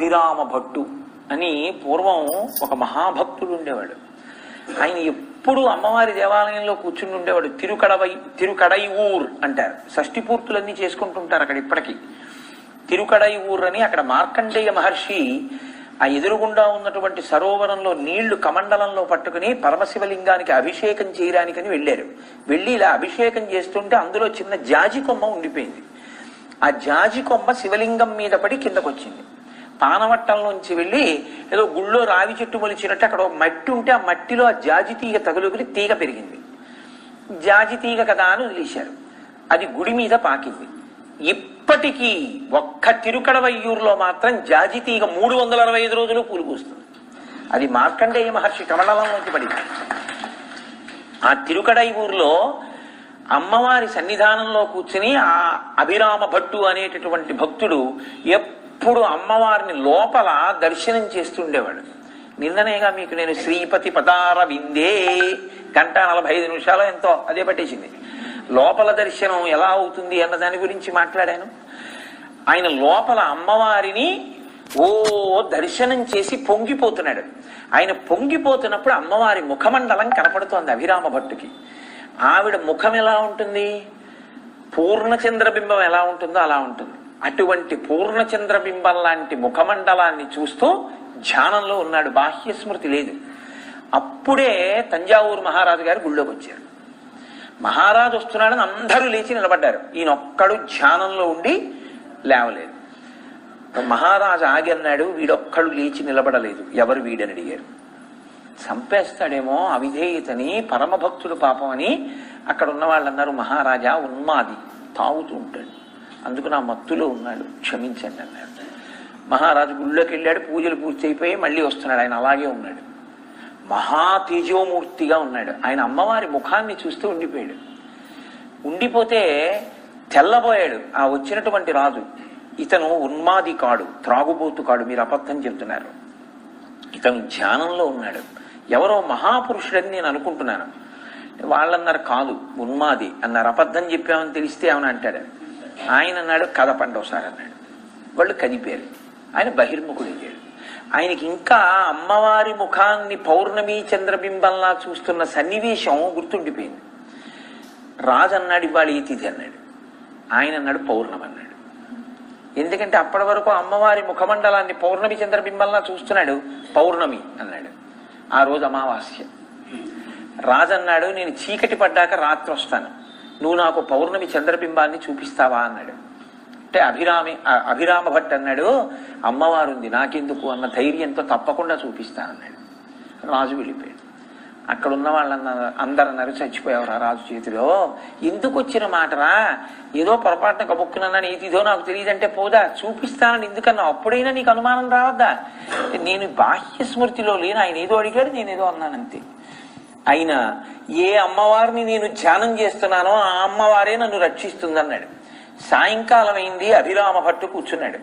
శ్రీరామ భట్టు అని పూర్వం ఒక మహాభక్తుడు ఉండేవాడు. ఆయన ఎప్పుడు అమ్మవారి దేవాలయంలో కూర్చుని ఉండేవాడు. తిరుకడవై తిరుకడై ఊర్ అంటారు. షష్ఠి పూర్తులన్నీ చేసుకుంటుంటారు అక్కడ ఇప్పటికీ. తిరుకడై ఊర్ అని అక్కడ మార్కండేయ మహర్షి ఆ ఎదురుగుండా ఉన్నటువంటి సరోవరంలో నీళ్ళు కమండలంలో పట్టుకుని పరమశివలింగానికి అభిషేకం చేయడానికని వెళ్ళారు. వెళ్ళి ఇలా అభిషేకం చేస్తుంటే అందులో చిన్న జాజి కొమ్మ ఉండిపోయింది. ఆ జాజి కొమ్మ శివలింగం మీద పడి కిందకొచ్చింది. పానవట్టంలోంచి వెళ్ళి ఏదో గుళ్ళో రావి చెట్టు మొలిచినట్టు అక్కడ ఒక మట్టి ఉంటే ఆ మట్టిలో ఆ జాజి తీగ తగులుకుని తీగ పెరిగింది. జాజి తీగ కదా అని వదిలేశారు. అది గుడి మీద పాకింది. ఇప్పటికీ ఒక్క తిరుకడవయ్యూరులో మాత్రం జాజి తీగ మూడు వందల అరవై ఐదు రోజులు పూలుపూస్తుంది అది మార్కండేయ మహర్షి కమలంలోంచి పడింది. ఆ తిరుకడై ఊర్లో అమ్మవారి సన్నిధానంలో కూర్చుని ఆ అభిరామ భట్టు అనేటటువంటి భక్తుడు ఎప్పుడు అమ్మవారిని లోపల దర్శనం చేస్తుండేవాడు. నిన్ననేగా మీకు నేను శ్రీపతి పదార విందే గంట నలభై ఐదు నిమిషాలు ఎంతో అదే పట్టేసింది. లోపల దర్శనం ఎలా అవుతుంది అన్న దాని గురించి మాట్లాడాను. ఆయన లోపల అమ్మవారిని ఓ దర్శనం చేసి పొంగిపోతున్నాడు. ఆయన పొంగిపోతున్నప్పుడు అమ్మవారి ముఖమండలం కనపడుతోంది అభిరామ భట్టుకి. ఆవిడ ముఖం ఎలా ఉంటుంది? పూర్ణచంద్రబింబం ఎలా ఉంటుందో అలా ఉంటుంది. అటువంటి పూర్ణచంద్రబింబం లాంటి ముఖమండలాన్ని చూస్తూ ధ్యానంలో ఉన్నాడు. బాహ్య స్మృతి లేదు. అప్పుడే తంజావూరు మహారాజు గారు గుళ్ళోకి వచ్చారు. మహారాజు వస్తున్నాడని అందరూ లేచి నిలబడ్డారు. ఈయనొక్కడు ధ్యానంలో ఉండి లేవలేదు. మహారాజు ఆగి అన్నాడు వీడొక్కడు లేచి నిలబడలేదు. ఎవరు వీడని అడిగారు. చంపేస్తాడేమో అవిధేయతని పరమభక్తుడు పాపం అని అక్కడ ఉన్న వాళ్ళు అన్నారు మహారాజా ఉన్మాది తాగుతూ ఉంటాడు. అందుకు నా మత్తులో ఉన్నాడు. క్షమించండి అన్నాడు. మహారాజు గుళ్ళోకి వెళ్ళాడు. పూజలు పూర్తి అయిపోయి మళ్ళీ వస్తున్నాడు. ఆయన అలాగే ఉన్నాడు. మహా తేజోమూర్తిగా ఉన్నాడు. ఆయన అమ్మవారి ముఖాన్ని చూస్తూ ఉండిపోయాడు. ఉండిపోతే తెల్లబోయాడు ఆ వచ్చినటువంటి రాజు. ఇతను ఉన్మాది కాడు త్రాగుబోతు కాడు మీరు అబద్ధం చెప్తున్నారు ఇతను ధ్యానంలో ఉన్నాడు. ఎవరో మహాపురుషుడని నేను అనుకుంటున్నాను. వాళ్ళన్నారు కాదు ఉన్మాది అన్నారు. అబద్ధం చెప్పామని తెలిస్తే ఏమని అంటాడు ఆయన అన్నాడు కథ పండోసారి అన్నాడు. వాళ్ళు కదిపారు ఆయన బహిర్ముఖుడయ్యాడు. ఆయనకి ఇంకా అమ్మవారి ముఖాన్ని పౌర్ణమి చంద్రబింబంలా చూస్తున్న సన్నివేశం గుర్తుండిపోయింది. రాజు అన్నాడు ఇవాళ ఈ తిథి అన్నాడు. ఆయన అన్నాడు పౌర్ణమి అన్నాడు. ఎందుకంటే అప్పటి వరకు అమ్మవారి ముఖమండలాన్ని పౌర్ణమి చంద్రబింబంలా చూస్తున్నాడు పౌర్ణమి అన్నాడు. ఆ రోజు అమావాస్య. రాజు అన్నాడు నేను చీకటి పడ్డాక రాత్రి వస్తాను. నువ్వు నాకు పౌర్ణమి చంద్రబింబాన్ని చూపిస్తావా అన్నాడు. అంటే అభిరామి అభిరామ భట్ అన్నాడు అమ్మవారు ఉంది నాకెందుకు అన్న ధైర్యంతో తప్పకుండా చూపిస్తానన్నాడు రాజు వెళ్ళిపోయాడు. అక్కడ ఉన్న వాళ్ళన్న అందరు అన్నారు రాజు చేతిలో. ఎందుకు వచ్చిన మాటరా? ఏదో పొరపాటున కబుక్కునన్నా నీతిదో నాకు తెలియదంటే పోదా చూపిస్తానని ఎందుకన్నా? అప్పుడైనా నీకు అనుమానం రావద్దా? నేను బాహ్య స్మృతిలో లేను ఆయన ఏదో అడిగాడు నేను ఏదో అన్నానంతే అయినా ఏ అమ్మవారిని నేను ధ్యానం చేస్తున్నానో ఆ అమ్మవారే నన్ను రక్షిస్తుందన్నాడు. సాయంకాలం అయింది అభిరామ భట్టు కూర్చున్నాడు.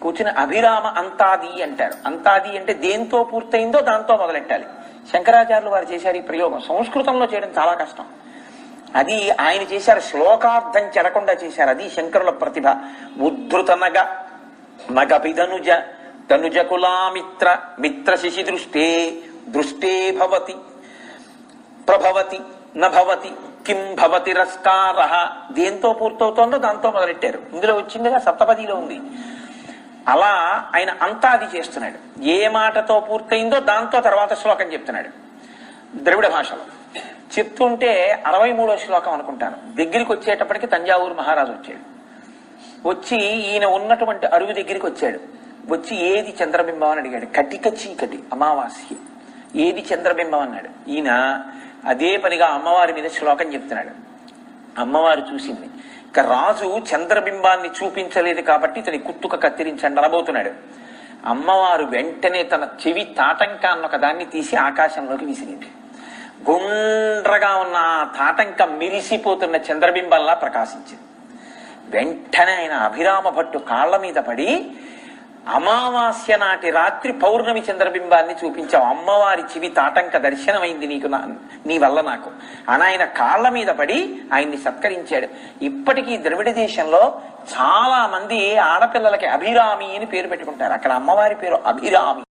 కూర్చుని అభిరామ అంతాది అంటారు. అంతాది అంటే దేంతో పూర్తయిందో దాంతో మొదలెట్టాలి. శంకరాచార్యులు వారు చేశారు ఈ ప్రయోగం. సంస్కృతంలో చేయడం చాలా కష్టం. అది ఆయన చేశారు శ్లోకార్థం చెడకుండా చేశారు. అది శంకరుల ప్రతిభ. ఉద్ధృత నగ మగపిదనుజ తనుజ కులామిత్ర మిత్ర శిశి దృష్టే దృష్టే భవతి. ప్రభవతి నభవతి కిం భవతి రస్కార. దేంతో పూర్తవుతోందో దాంతో మొదలెట్టారు. ఇందులో వచ్చిందిగా సప్తపదిలో ఉంది. అలా ఆయన అంతా అది చేస్తున్నాడు. ఏ మాటతో పూర్తయిందో దాంతో తర్వాత శ్లోకం చెప్తున్నాడు. ద్రవిడ భాషలో. చెప్తుంటే అరవై మూడో శ్లోకం అనుకుంటాను. దగ్గరికి వచ్చేటప్పటికి తంజావూరు మహారాజు వచ్చాడు. వచ్చి ఈయన ఉన్నటువంటి అరుగు దగ్గరికి వచ్చాడు. వచ్చి ఏది చంద్రబింబం అని అడిగాడు. కటిక చీకటి అమావాస్య. ఏది చంద్రబింబం అన్నాడు. ఈయన అదే పనిగా అమ్మవారి మీద శ్లోకం చెప్తున్నాడు. అమ్మవారు చూసింది. ఇక రాజు చంద్రబింబాన్ని చూపించలేదు కాబట్టి ఇతని కుత్తుక కత్తిరించండి అనబోతున్నాడు. అమ్మవారు వెంటనే తన చెవి తాటంకాన్ని ఒక దాన్ని తీసి ఆకాశంలోకి విసిరింది. గుండ్రగా ఉన్న ఆ తాటంక మిరిసిపోతున్న చంద్రబింబంలా ప్రకాశించింది. వెంటనే ఆయన అభిరామ భట్టు కాళ్ళ మీద పడి అమావాస్య నాటి రాత్రి పౌర్ణమి చంద్రబింబాన్ని చూపించావు. అమ్మవారి చివి తాటంక దర్శనమైంది నీకు నా నీ వల్ల నాకు. అని ఆయన కాళ్ళ మీద పడి ఆయన్ని సత్కరించాడు. ఇప్పటికీ ద్రవిడ దేశంలో చాలా మంది ఆడపిల్లలకి అభిరామి అని పేరు పెట్టుకుంటారు. అక్కడ అమ్మవారి పేరు అభిరామి.